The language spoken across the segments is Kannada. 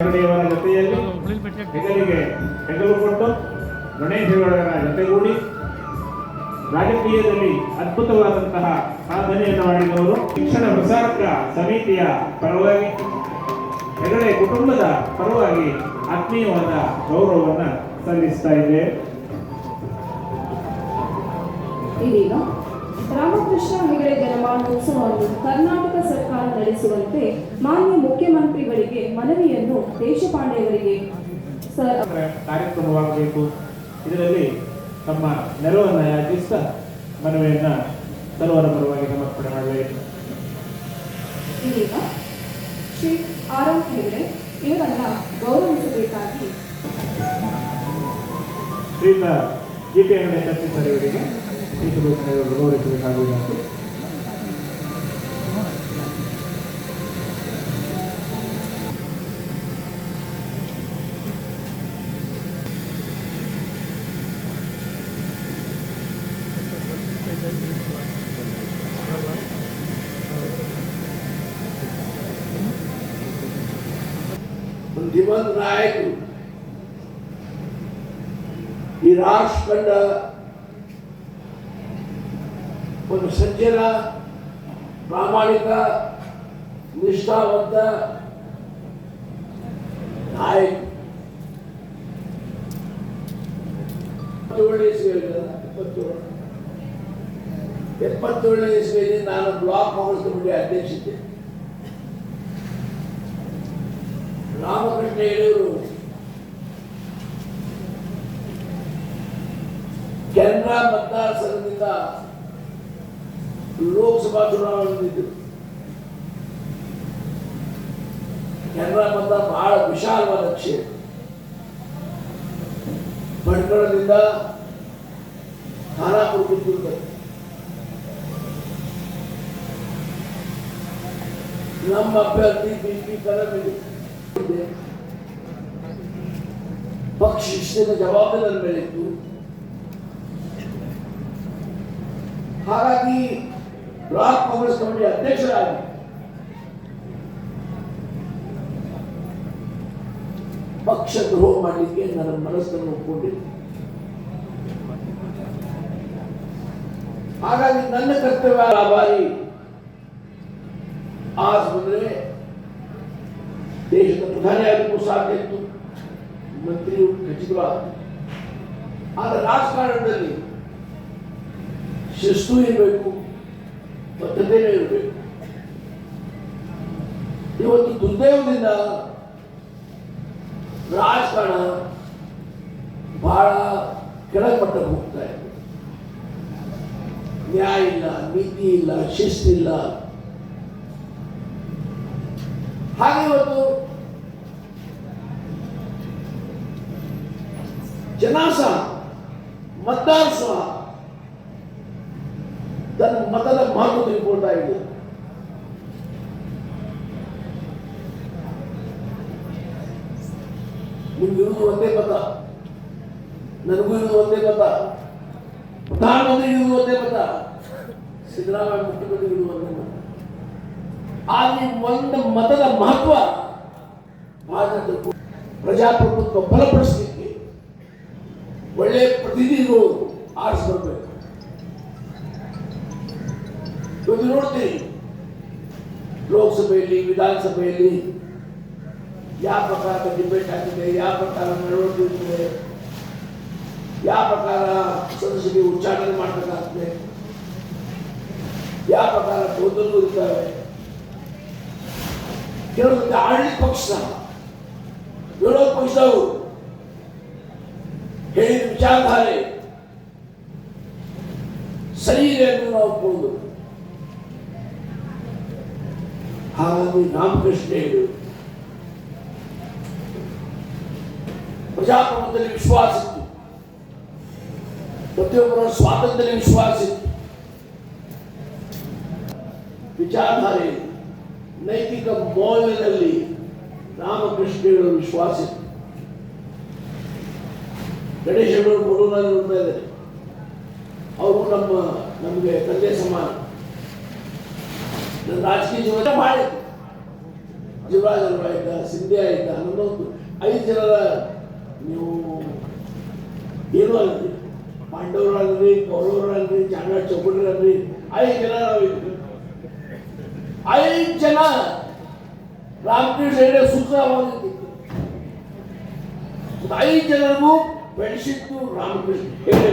ದೇವರ ಜೊತೆಯಲ್ಲಿ ಹೆಗಲಿಗೆ ಹೆಗಲು ಕೊಟ್ಟು ಗಣೇಶ ಜೊತೆಗೂಡಿ ರಾಜಕೀಯದಲ್ಲಿ ಅದ್ಭುತವಾದಂತಹ ಸಾಧನೆಯನ್ನು ಮಾಡಿದವರು ಶಿಕ್ಷಣ ಪ್ರಸಾರಕ ಸಮಿತಿಯ ಪರವಾಗಿ ಹೆಗಡೆ ಕುಟುಂಬದ ಪರವಾಗಿ ಆತ್ಮೀಯವಾದ ಗೌರವವನ್ನು ಸಲ್ಲಿಸ್ತಾ ಇದ್ದೇವೆ. ಇದೀಗ ರಾಮಕೃಷ್ಣ ಹೆಗಡೆ ಜನಮಾನೋತ್ಸವವನ್ನು ಕರ್ನಾಟಕ ಸರ್ಕಾರ ನಡೆಸುವಂತೆ ಮಾನ್ಯ ಮುಖ್ಯಮಂತ್ರಿಗಳಿಗೆ ಮನವಿಯನ್ನು ದೇಶಪಾಂಡೆಯವರಿಗೆ. ಕಾರ್ಯಕ್ರಮವಾಗಬೇಕು. ಇದರಲ್ಲಿ ತಮ್ಮ ನೆರವನ್ನು ಯಾಚಿಸ್ತಾ ಮನವಿಯನ್ನ ಸರ್ವರ ಪರವಾಗಿ ಸಮರ್ಪಣೆ ಮಾಡಬೇಕು. ಇದೀಗ ಶ್ರೀ ಆರ್ ಎಂ ಹೆಗಡೆ ಇವರನ್ನ ಗೌರವಿಸಬೇಕಾಗಿ. ಟಿ ಅಂಗಡಿ ಚರ್ಚಿಸರ್ ಇವರಿಗೆ ಶ್ರೀಸುಭೂಷಣೆಯವರು ಗೌರವಿಸಬೇಕಾಗುವುದು ಬುದ್ಧಿವಂತ ನಾಯಕರು ಈ ರಾಷ್ಟ್ರ ಕಂಡ ಒಂದು ಸಜ್ಜನ, ಪ್ರಾಮಾಣಿಕ, ನಿಷ್ಠಾವಂತ ನಾಯಕ ಎಪ್ಪತ್ತೇಳನೇ ಇಸ್ವಿಯಲ್ಲಿ ಎಪ್ಪತ್ತೇಳು ಎಪ್ಪತ್ತೇಳನೇ ಇಸ್ವಿಯಲ್ಲಿ ನಾನು ಬ್ಲಾಕ್ ಕಾಂಗ್ರೆಸ್ ಕಮಿಟಿ ಅಧ್ಯಕ್ಷತೆ ರಾಮಕೃಷ್ಣ ಹೇಳಿದರು ಕೆನರಾ ಮತದಾರ ಸಂಘದಿಂದ ಲೋಕಸಭಾ ಚುನಾವಣೆ ನಿಂತಿದ್ರು ಕೆನರಾ ಮತದಾರ ಬಹಳ ವಿಶಾಲವಾದ ಕ್ಷೇತ್ರ ಭಟ್ಕಳದಿಂದ ಖಾನಾಪುರ ಕಿತ್ತೂರು ತನಕ. ನಮ್ಮ ಅಭ್ಯರ್ಥಿ ಬಿ ಪಿ ಕಲಮಿದೆ ಪಕ್ಷ ಶಿಸ್ತಿನ ಜವಾಬ್ದಾರಿ ನನ್ನ ಮೇಲೆ ಇತ್ತು ಹಾಗಾಗಿ ಬ್ಲಾಕ್ ಕಾಂಗ್ರೆಸ್ ಕಮಿಟಿ ಅಧ್ಯಕ್ಷರಾಗಿ ಪಕ್ಷ ದ್ರೋಹ ಮಾಡಲಿಕ್ಕೆ ನನ್ನ ಮನಸ್ಸನ್ನು ಒಪ್ಕೊಂಡಿದ್ದೆ ಹಾಗಾಗಿ ನನ್ನ ಕರ್ತವ್ಯ ಆ ಬಾರಿ ಆಸ್ ಬಂದ್ರೆ ದೇಶದ ಪ್ರಧಾನಿ ಆಗಲಿಕ್ಕೂ ಸಾಧ್ಯ ಇತ್ತು. ಮಂತ್ರಿ ಖಚಿತವಾದ ಆದರೆ ರಾಜಕಾರಣದಲ್ಲಿ ಶಿಸ್ತು ಇರಬೇಕು. ಬದ್ಧತೆಯೂ ಇರಬೇಕು ಇವತ್ತು ದುರ್ದೈವದಿಂದ ರಾಜಕಾರಣ ಬಹಳ ಕೆಳಮಟ್ಟಕ್ಕೆ ಹೋಗ್ತಾ ಇದೆ. ನ್ಯಾಯ ಇಲ್ಲ, ನೀತಿ ಇಲ್ಲ ಶಿಸ್ತಿಲ್ಲ ಹಾಗೆ ಇವತ್ತು ಜನ ಸಹ ಮತದಾರ ಸಹ ತನ್ನ ಮತದ ಮಾತು ತಿಳ್ಕೊಳ್ತಾ ಇದೆ ನಿಮ್ಗೆ ಇರುವುದು ಒಂದೇ ಮತ. ನನಗೂ ಇರುವುದು ಒಂದೇ ಮತ. ನಾನು ಇರುವುದು ಒಂದೇ ಮತ. ಸಿದ್ದರಾಮಯ್ಯ ಮುಖ್ಯಮಂತ್ರಿ ಇರುವ ಒಂದೇ ಮತ. ಆದ್ರೆ ಒಂದು ಮತದ ಮಹತ್ವ ಭಾರತದ ಪ್ರಜಾಪ್ರಭುತ್ವ ಬಲಪಡಿಸಲಿಕ್ಕೆ ಒಳ್ಳೆಯ ಪ್ರತಿನಿಧಿಗಳು ಆರಿಸ್ಕೊಳ್ಬೇಕು. ಇವತ್ತು ನೋಡ್ತೀರಿ ಲೋಕಸಭೆಯಲ್ಲಿ ವಿಧಾನಸಭೆಯಲ್ಲಿ ಯಾವ ಪ್ರಕಾರದ ಡಿಬೇಟ್ ಆಗಿದೆ ಯಾವ ಪ್ರಕಾರ ನಡವಳಿಕೆ ಇರ್ತದೆ ಯಾವ ಪ್ರಕಾರ ಸದಸ್ಯರಿಗೆ ಉಚ್ಚಾಟನೆ ಮಾಡಬೇಕಾಗ್ತದೆ ಯಾವ ಪ್ರಕಾರ ಗೊಂದಲಗಳು ಇರ್ತವೆ ಕೆಲವೊಂದು ಆಡಳಿತ ಪಕ್ಷ ವಿರೋಧ ಪಕ್ಷದವರು ಹೇಳಿದ ವಿಚಾರಧಾರೆ ಸರಿ ಇದೆ ಎಂದು ನಾವು ಒಪ್ಕೊಳ್ಳೋದು ಹಾಗಾಗಿ ರಾಮಕೃಷ್ಣ ಹೇಳಿದರು ಪ್ರಜಾಪ್ರಭುತ್ವದಲ್ಲಿ ವಿಶ್ವಾಸ ಇತ್ತು ಪ್ರತಿಯೊಬ್ಬರ ಸ್ವಾತಂತ್ರ್ಯದಲ್ಲಿ ವಿಶ್ವಾಸ ಇತ್ತು ವಿಚಾರಧಾರೆ, ನೈತಿಕ ಮೌಲ್ಯದಲ್ಲಿ ರಾಮಕೃಷ್ಣಗಳು ವಿಶ್ವಾಸ ಇತ್ತು ಗಣೇಶಗಳು ಕೊಡೂರಲ್ಲಿ ಇದ್ದಾರೆ ಅವರು ನಮ್ಮ, ನಮಗೆ ತಂದೆ ಸಮಾನ. ರಾಜಕೀಯ ಜೀವನ ಮಾಡಿದ್ರು ಯುವರಾಜ್ ಅಲ್ವಾ ಇದ್ದ ಸಿಂಧ್ಯಾ ಇದ್ದ ಹನ್ನೊಂದು ಐದು ಜನರ ನೀವು ಏನು ಅಲ್ರಿ ಪಾಂಡವರಲ್ರಿ, ಕೌರವರಲ್ರಿ ಚಾಂಡ ಚೌಕಡ್ರಲ್ರಿ ಐದು ಜನ ನಾವು ಇದ್ವಿ ಐದು ಜನ ರಾಮಕೃಷ್ಣ ಹೆಗಡೆ ಸೂತ್ರವಾಗಿದ್ದು ಐದು ಜನರಿಗೂ ಬೆಳೆಸಿದ್ದು ರಾಮಕೃಷ್ಣ ಹೆಗಡೆ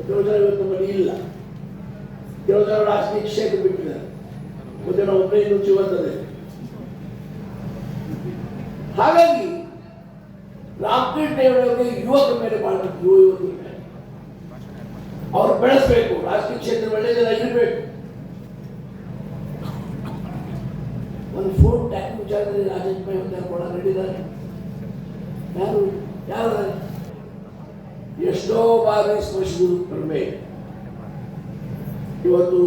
ಕೆಲವು ಜನ ಇವತ್ತು ಮನೆ ಇಲ್ಲ. ಕೆಲವು ಜನ ರಾಜಕೀಯ ಕ್ಷೇತ್ರ ಬಿಟ್ಟಿದ್ದಾರೆ ಒಂದು ಜನ ರುಚಿ ಬರ್ತದೆ. ಹಾಗಾಗಿ ರಾಮಕೃಷ್ಣ ಹೆಗಡೆಯವರಿಗೆ ಯುವಕರ ಮೇಲೆ ಬಹಳ ಯುವ ಅವ್ರು ಬೆಳೆಸಬೇಕು, ರಾಜಕೀಯ ಕ್ಷೇತ್ರ ಒಳ್ಳೆ ಜನ ಇರಬೇಕು. ಒಂದು ಫೋನ್ ಟ್ಯಾಕ್ ವಿಚಾರದಲ್ಲಿ ರಾಜೇಶ್ ಒಂದು ಕೂಡ ನಡೆದಿದ್ದಾರೆ ಯಾರು ಯಾರು ಎಷ್ಟೋ ಬಾರಿ ಸ್ಪರ್ಶಿಸಿದ್ರು ಕಡಿಮೆ. ಇವತ್ತು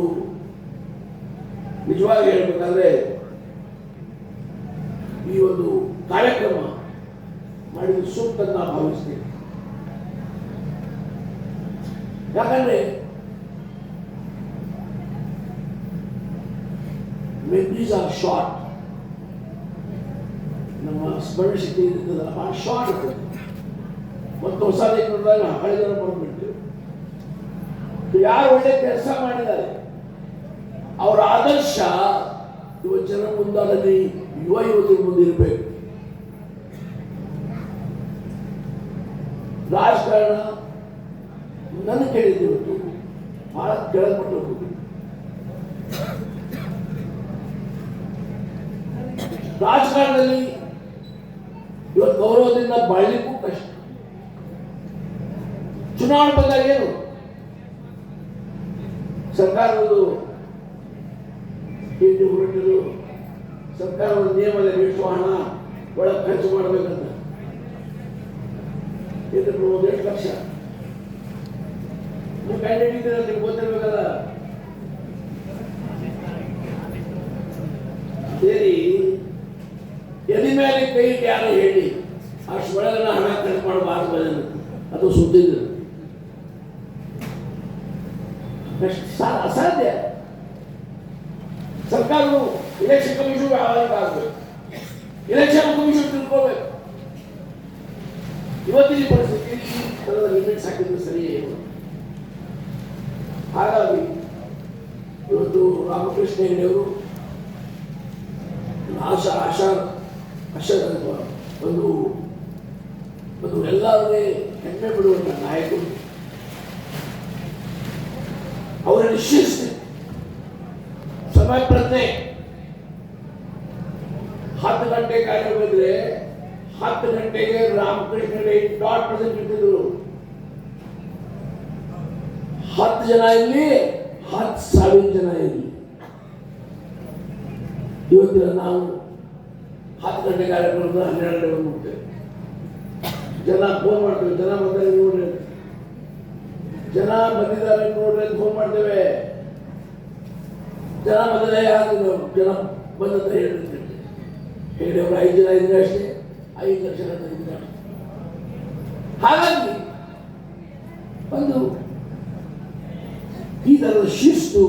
ನಿಜವಾಗಿ ಹೇಳ್ಬೇಕಾದ್ರೆ ಈ ಒಂದು ಕಾರ್ಯಕ್ರಮ ಮಾಡಿದ ಸೂಕ್ತ ನಾನು ಭಾವಿಸ್ತೀನಿ. ಯಾಕಂದ್ರೆ ಮೆಮರೀಸ್ ಆರ್ ಶಾರ್ಟ್ ನಮ್ಮ ಸ್ಮರಣ ಶಕ್ತಿ ಇರ್ತದಲ್ಲ ಶಾರ್ಟ್ ಇರ್ತದೆ. ಮತ್ತು ಹೊಸ ನೋಡಿದಾಗ ಹಳೆದನ್ನು ಬಂದ್ಬಿಡ್ತೀವಿ ಯಾರು ಒಳ್ಳೆ ಕೆಲಸ ಮಾಡಿದ್ದಾರೆ? ಅವರ ಆದರ್ಶ ಯುವ ಜನ ಮುಂದಾದಲ್ಲಿ ಯುವ ಯುವತಿ ಮುಂದಿರಬೇಕು ರಾಜಕಾರಣ ನನ್ನ ಕೇಳಿದ್ದು ಇವತ್ತು ಬಹಳ ಕೆಳಮಟ್ಟ ಹೋಗುದು. ರಾಜಕಾರಣದಲ್ಲಿ ಇವತ್ತು ಗೌರವದಿಂದ ಬಾಳ್ಲಿಕ್ಕೂ ಕಷ್ಟ. ಚುನಾವಣೆ ಬಂದಾಗ ಏನು? ಸರ್ಕಾರದ್ದು ಏನು ಹೊರಟರು ಸರ್ಕಾರದ ನಿಯಮದಲ್ಲಿ ಎಷ್ಟು ಹಣ ಒಳಗೆ ಖರ್ಚು ಮಾಡಬೇಕಂತ ಇದಕ್ಕೆ ಒಂದು ಎಷ್ಟು ಲಕ್ಷ ನೀವು ಕ್ಯಾಂಡಿಡೇಟ್ ಇದ್ದೀರ ನಿಮ್ಗೆ ಗೊತ್ತಿರ್ಬೇಕಲ್ಲ ಸೇರಿ ಎದಿ ಮೇಲೆ ಕೈ ಇಟ್ಟು ಯಾರೋ ಹೇಳಿ ಅಷ್ಟು ಒಳಗನ ಹಣ ಖರ್ಚು ಮಾಡಬಾರ್ದು ಅನ್ನೋದು. ಅದು ಸುದ್ದಿ ಅಸಾಧ್ಯ ಸರ್ಕಾರವು ಇಲೆಕ್ಷನ್ ಕಮಿಷನ್ ವ್ಯವಹಾರ ಆಗಬೇಕು ಇಲೆಕ್ಷನ್ ಕಮಿಷನ್ ತಿಳ್ಕೋಬೇಕು ಇವತ್ತಿನ ಪರಿಸ್ಥಿತಿ ಈ ಥರದ ಲಿಮಿಟ್ಸ್ ಹಾಕಿದ್ರೆ ಸರಿ ಹಾಗಾಗಿ ಇವತ್ತು ರಾಮಕೃಷ್ಣ ಹೆಗಡೆಯವರು ಆಶಾ ಆಶಾ ಆಶಾ ಒಂದು ಒಂದು ಎಲ್ಲರಿಗೆ ಹೆಮ್ಮೆ ಬಿಡುವಂಥ ನಾಯಕರು ಅವರನ್ನು ಶಿಸ್ತು ಗಂಟೆ ಕಾಲ ಬಂದ್ರೆ ಹತ್ತು ಗಂಟೆಗೆ ರಾಮಕೃಷ್ಣ ಡಾಟ್ ಇಟ್ಟಿದ್ರು ಹತ್ತು ಜನ ಇಲ್ಲಿ ಹತ್ತು ಸಾವಿರ ಜನ ಇಲ್ಲಿ ಇವತ್ತಿನ ನಾವು ಹತ್ತು ಗಂಟೆ ಕಾರ್ಯಕ್ರಮದ ಹನ್ನೆರಡು ಗಂಟೆ ಬಂದು ಮುಟ್ತೇವೆ ಜನ ಫೋನ್ ಮಾಡ್ತೇವೆ, ಜನ ಬಂದರೆ ನೋಡ್ರಿ. ಜನ ಬಂದಿದ್ದಾರೆ ನೋಡ್ರಿ ಅಂತ ಫೋನ್ ಮಾಡ್ತೇವೆ. ಜನ ಬಂದರೆ ಯಾರು? ಜನ ಬಂದಂತ ಹೇಳಿ ಅವರು ಐದು ಇದ್ರೆ ಅಷ್ಟೇ ಐದು ಲಕ್ಷ ಹಾಗಾಗಿ ಒಂದು ಈ ಥರದ ಶಿಸ್ತು